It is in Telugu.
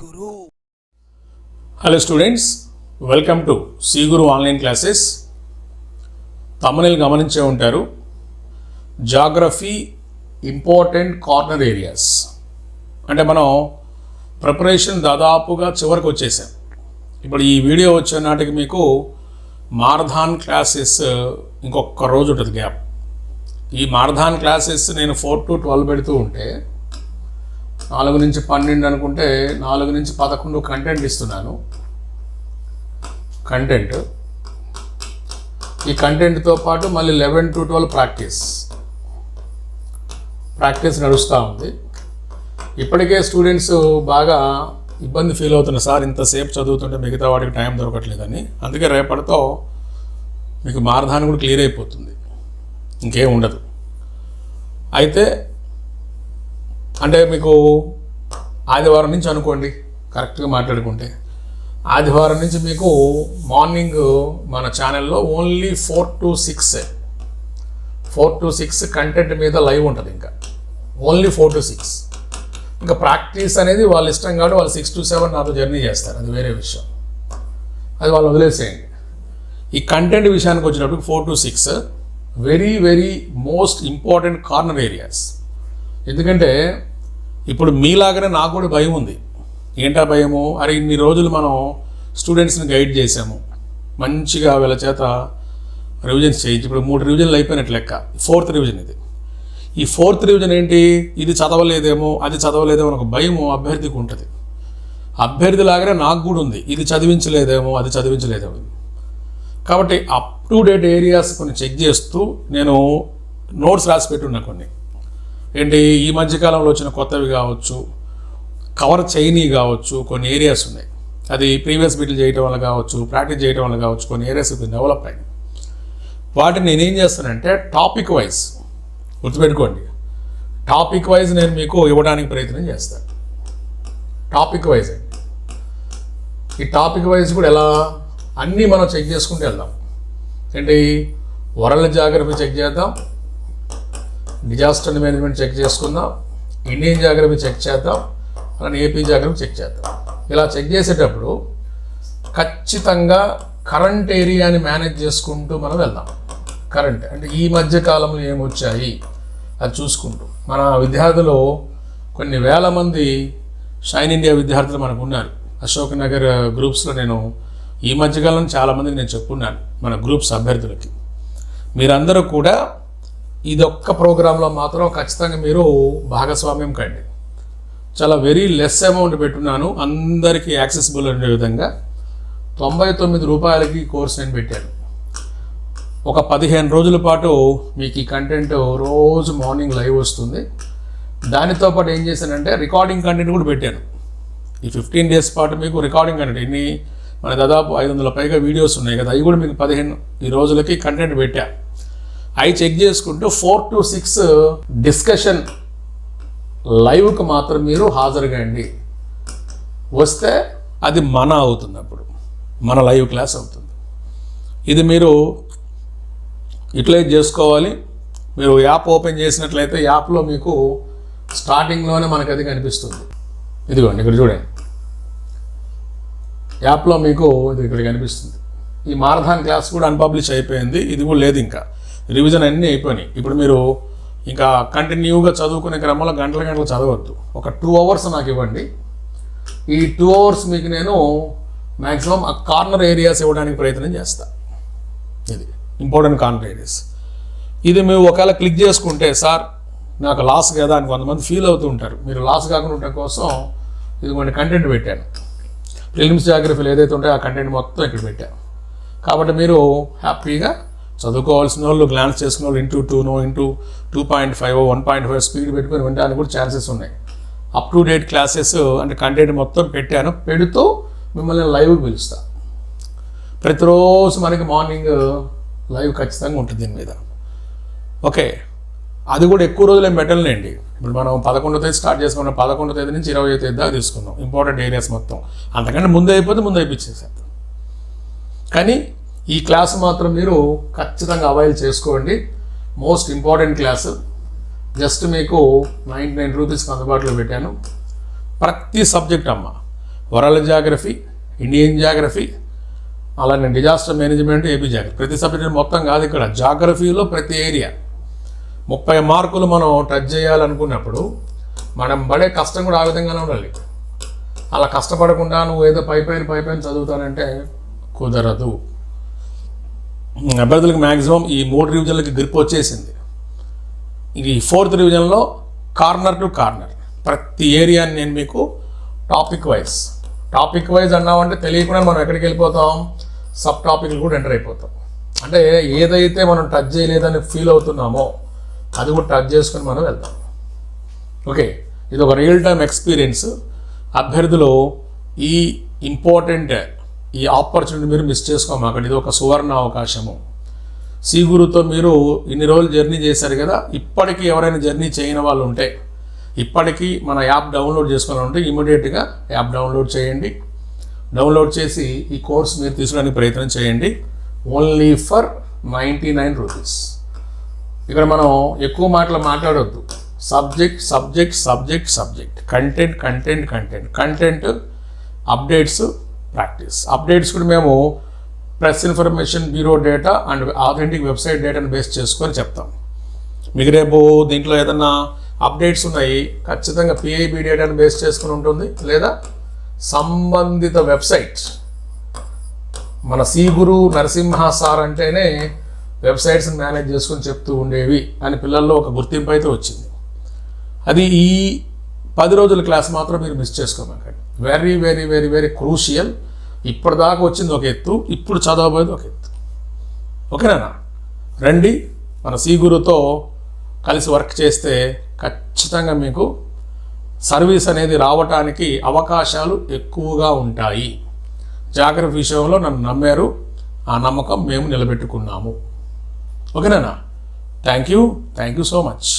Guru. Hello students welcome to సీగురు online classes తమనిల్ గమనించే ఉంటారు. జాగ్రఫీ ఇంపార్టెంట్ కార్నర్ ఏరియాస్ అంటే మనం ప్రిపరేషన్ దాదాపుగా చివరికి వచ్చేసాం. ఇప్పుడు ఈ వీడియో వచ్చే నాటికి మీకు మారథాన్ క్లాసెస్ ఇంకొక రోజు ఉంటుంది గ్యాప్ ఈ మారథాన్ క్లాసెస్ నేను ఫోర్ టు ట్వెల్వ్ పెడుతూ ఉంటే నాలుగు నుంచి పన్నెండు అనుకుంటే నాలుగు నుంచి పదకొండు కంటెంట్ ఇస్తున్నాను. కంటెంట్ ఈ కంటెంట్తో పాటు మళ్ళీ eleven to twelve practice practice నడుస్తూ ఉంది. ఇప్పటికే స్టూడెంట్స్ బాగా ఇబ్బంది ఫీల్ అవుతున్న సార్ ఇంతసేపు చదువుతుంటే మిగతా వాటికి టైం దొరకట్లేదని. అందుకే రేపటితో మీకు మారధాని కూడా క్లియర్ అయిపోతుంది. ఇంకేం ఉండదు. అయితే అంటే మీకు ఆదివారం నుంచి అనుకోండి కరెక్ట్గా మాట్లాడుకుంటే. ఆదివారం నుంచి మీకు మార్నింగ్ మన ఛానల్లో only four to six four to six content మీద లైవ్ ఉంటుంది ఇంకా. ఓన్లీ ఫోర్ టు సిక్స్ ఇంకా ప్రాక్టీస్ అనేది వాళ్ళ ఇష్టం కాబట్టి వాళ్ళు సిక్స్ టు సెవెన్ నాతో జర్నీ చేస్తారు. అది వేరే విషయం. అది వాళ్ళు వదిలేసేయండి. ఈ కంటెంట్ విషయానికి వచ్చినప్పుడు four to six very very most important corner areas ఎందుకంటే ఇప్పుడు మీలాగానే నాకు కూడా భయం ఉంది. ఏంటా భయము? అరే ఇన్ని రోజులు మనం స్టూడెంట్స్ని గైడ్ చేసాము మంచిగా వీళ్ళ చేత రివిజన్స్ చేయించి ఇప్పుడు మూడు రివిజన్లు అయిపోయినట్టు లెక్క. ఫోర్త్ రివిజన్ ఇది. ఈ ఫోర్త్ రివిజన్ ఏంటి? ఇది చదవలేదేమో అది చదవలేదేమో ఒక భయము అభ్యర్థికి ఉంటుంది. అభ్యర్థి లాగానే నాకు కూడా ఉంది. ఇది చదివించలేదేమో అది చదివించలేదేమో. కాబట్టి అప్ టు డేట్ ఏరియాస్ కొన్ని చెక్ చేస్తూ నేను నోట్స్ రాసి పెట్టున్నా కొన్ని. ఏంటి ఈ మధ్యకాలంలో వచ్చిన కొత్తవి కావచ్చు కవర్ చైనీ కావచ్చు కొన్ని ఏరియాస్ ఉన్నాయి. అది ప్రీవియస్ బిట్లు చేయటం వల్ల కావచ్చు ప్రాక్టీస్ చేయటం వల్ల కావచ్చు కొన్ని ఏరియాస్ డెవలప్ అయినాయి. వాటిని నేనేం చేస్తానంటే టాపిక్ వైజ్ గుర్తుపెట్టుకోండి. టాపిక్ వైజ్ నేను మీకు ఇవ్వడానికి ప్రయత్నం చేస్తాను. టాపిక్ వైజ్ అండి. ఈ టాపిక్ వైజ్ కూడా ఎలా అన్నీ మనం చెక్ చేసుకుంటూ వెళ్దాం. ఏంటి వరల్డ్ జాగ్రఫీ చెక్ చేద్దాం డిజాస్టర్ మేనేజ్మెంట్ చెక్ చేసుకుందాం. ఇండియన్ జాగ్రఫీ చెక్ చేద్దాం. అలానే ఏపీ జాగ్రఫీ చెక్ చేద్దాం. ఇలా చెక్ చేసేటప్పుడు ఖచ్చితంగా కరెంట్ ఏరియాని మేనేజ్ చేసుకుంటూ మనం వెళ్దాం. కరెంట్ అంటే ఈ మధ్య కాలంలో ఏమొచ్చాయి? అది చూసుకుంటూ. మన విద్యార్థులు కొన్ని వేల మంది షైన్ ఇండియా విద్యార్థులు మనకు ఉన్నారు అశోక్ నగర్ గ్రూప్స్లో నేను ఈ మధ్యకాలంలో చాలామందికి నేను చెప్పున్నాను. మన గ్రూప్స్ అభ్యర్థులకి. మీరందరూ కూడా ఇదొక్క ప్రోగ్రాంలో మాత్రం ఖచ్చితంగా మీరు భాగస్వామ్యం కండి. చాలా వెరీ లెస్ అమౌంట్ పెట్టున్నాను. అందరికీ యాక్సెసిబుల్ ఉండే విధంగా తొంభై తొమ్మిది రూపాయలకి కోర్స్ నేను పెట్టాను. ఒక పదిహేను రోజుల పాటు మీకు ఈ కంటెంట్ రోజు మార్నింగ్ లైవ్ వస్తుంది. దానితో పాటు ఏం చేశానంటే రికార్డింగ్ కంటెంట్ కూడా పెట్టాను. ఈ ఫిఫ్టీన్ డేస్ పాటు మీకు రికార్డింగ్ కంటెంట్ ఇన్ని మన దాదాపు ఐదు వందల పైగా వీడియోస్ ఉన్నాయి కదా. అవి కూడా మీకు పదిహేను ఈ రోజులకి కంటెంట్ పెట్టాను అవి చెక్ చేసుకుంటూ ఫోర్ టు సిక్స్ డిస్కషన్ లైవ్కి మాత్రం మీరు హాజరుగాండి. వస్తే అది మన అవుతుంది అప్పుడు మన లైవ్ క్లాస్ అవుతుంది. ఇది మీరు యూటిలైజ్ చేసుకోవాలి. మీరు యాప్ ఓపెన్ చేసినట్లయితే యాప్లో మీకు స్టార్టింగ్లోనే మనకు అది కనిపిస్తుంది. ఇదిగోండి ఇక్కడ చూడండి. యాప్లో మీకు ఇది ఇక్కడ కనిపిస్తుంది. ఈ మారథాన్ క్లాస్ కూడా అన్పబ్లిష్ అయిపోయింది. ఇది కూడా లేదు ఇంకా. రివిజన్ అన్నీ అయిపోయినాయి. ఇప్పుడు మీరు ఇంకా కంటిన్యూగా చదువుకునే క్రమంలో గంటల గంటలు చదవద్దు. ఒక టూ అవర్స్ నాకు ఇవ్వండి. ఈ టూ అవర్స్ మీకు నేను మ్యాక్సిమం ఆ కార్నర్ ఏరియాస్ ఇవ్వడానికి ప్రయత్నం చేస్తా. ఇది ఇంపార్టెంట్ కార్నర్ ఏరియాస్ ఇది మేము ఒకవేళ క్లిక్ చేసుకుంటే సార్ నాకు లాస్ కదా అని కొంతమంది ఫీల్ అవుతూ ఉంటారు. మీరు లాస్ కాకుండా ఉండటం కోసం ఇదిగోండి కంటెంట్ పెట్టాను. ప్రిలిమ్స్ జాగ్రఫీలు ఏదైతే ఉంటాయో ఆ కంటెంట్ మొత్తం ఇక్కడ పెట్టాను. కాబట్టి మీరు హ్యాపీగా చదువుకోవాల్సిన వాళ్ళు గ్లాన్స్ చేసుకున్న వాళ్ళు into టూనో into two point five one point five speed పెట్టుకొని వినడానికి కూడా ఛాన్సెస్ ఉన్నాయి. అప్ టు డేట్ క్లాసెస్ అంటే కంటెంట్ మొత్తం పెట్టాను. పెడుతూ మిమ్మల్ని లైవ్ పిలుస్తా. ప్రతిరోజు మనకి మార్నింగ్ లైవ్ ఖచ్చితంగా ఉంటుంది దీని మీద. ఓకే అది కూడా ఎక్కువ రోజులు ఏం పెట్టలేండి. ఇప్పుడు మనం పదకొండో తేదీ స్టార్ట్ చేసుకున్నాం. పదకొండో తేదీ నుంచి ఇరవై తేదీ దాకా తీసుకున్నాం. ఇంపార్టెంట్ ఏరియాస్ మొత్తం. అంతకంటే ముందు అయిపోతే ముందు అయిపించేసేద్దాం కానీ ఈ క్లాస్ మాత్రం మీరు ఖచ్చితంగా అవైల్ చేసుకోండి. మోస్ట్ ఇంపార్టెంట్ క్లాస్ జస్ట్ మీకు నైంటీ నైన్ రూపీస్కి అందుబాటులో పెట్టాను. ప్రతి సబ్జెక్ట్ అమ్మ. వరల్డ్ జాగ్రఫీ ఇండియన్ జాగ్రఫీ అలానే డిజాస్టర్ మేనేజ్మెంట్ ఏపీ జాగ్రఫీ ప్రతి సబ్జెక్ట్ మొత్తం కాదు ఇక్కడ. జాగ్రఫీలో ప్రతి ఏరియా ముప్పై మార్కులు మనం టచ్ చేయాలనుకున్నప్పుడు మనం పడే కష్టం కూడా ఆ విధంగానే ఉండాలి. అలా కష్టపడకుండా నువ్వు ఏదో పై పైన పై పైన చదువుతానంటే కుదరదు. అభ్యర్థులకు మ్యాక్సిమం ఈ మూడు రివిజన్లకి గ్రిప్ వచ్చేసింది. ఇది ఫోర్త్ రివిజన్లో కార్నర్ టు కార్నర్ ప్రతి ఏరియాని నేను మీకు టాపిక్ వైజ్ టాపిక్ వైజ్ అన్నామంటే తెలియకుండా మనం ఎక్కడికి వెళ్ళిపోతాం? సబ్ టాపిక్లు కూడా ఎంటర్ అయిపోతాం. అంటే ఏదైతే మనం టచ్ చేయలేదని ఫీల్ అవుతున్నామో అది కూడా టచ్ చేసుకొని మనం వెళ్తాం. ఓకే ఇది ఒక రియల్ టైమ్ ఎక్స్పీరియన్స్ అభ్యర్థులు ఈ ఇంపార్టెంట్ ఈ ఆపర్చునిటీ మీరు మిస్ చేసుకోమాకండి. ఇది ఒక సువర్ణ అవకాశము. సి గురుతో మీరు ఇన్ని రోజులు జర్నీ చేశారు కదా ఇప్పటికీ ఎవరైనా జర్నీ చేయని వాళ్ళు ఉంటే ఇప్పటికీ మన యాప్ డౌన్లోడ్ చేసుకుని ఉంటే ఇమీడియట్గా యాప్ డౌన్లోడ్ చేయండి. డౌన్లోడ్ చేసి ఈ కోర్స్ మీరు తీసుకోవడానికి ప్రయత్నం చేయండి. Only for ninety nine rupees ఇక్కడ మనం ఎక్కువ మాటలు మాట్లాడొద్దు. Subject subject subject subject content content content content updates practice. Updates కూడా మేము press information bureau data and authentic website డేటాను బేస్ చేసుకొని చెప్తాం. మీకు రేపు దీంట్లో ఏదన్నా అప్డేట్స్ ఉన్నాయి ఖచ్చితంగా పిఐబి డేటాను బేస్ చేసుకుని ఉంటుంది లేదా సంబంధిత వెబ్సైట్. మన సి గురు నరసింహ సార్ అంటేనే వెబ్సైట్స్ని మేనేజ్ చేసుకొని చెప్తూ ఉండేవి అని పిల్లల్లో ఒక గుర్తింపు అయితే వచ్చింది. అది ఈ పది రోజుల క్లాస్ మాత్రం మీరు miss చేసుకోమాకండి. Very very very very crucial. ఇప్పటిదాకా వచ్చింది ఒక ఎత్తు ఇప్పుడు చదవబోయేది ఒక ఎత్తు. ఓకేనా? రండి మన సి గురుతో కలిసి వర్క్ చేస్తే ఖచ్చితంగా మీకు సర్వీస్ అనేది రావటానికి అవకాశాలు ఎక్కువగా ఉంటాయి. జాగ్రత్త విషయంలో నన్ను నమ్మారు. ఆ నమ్మకం మేము నిలబెట్టుకున్నాము. ఓకేనా? Thank you. Thank you so much.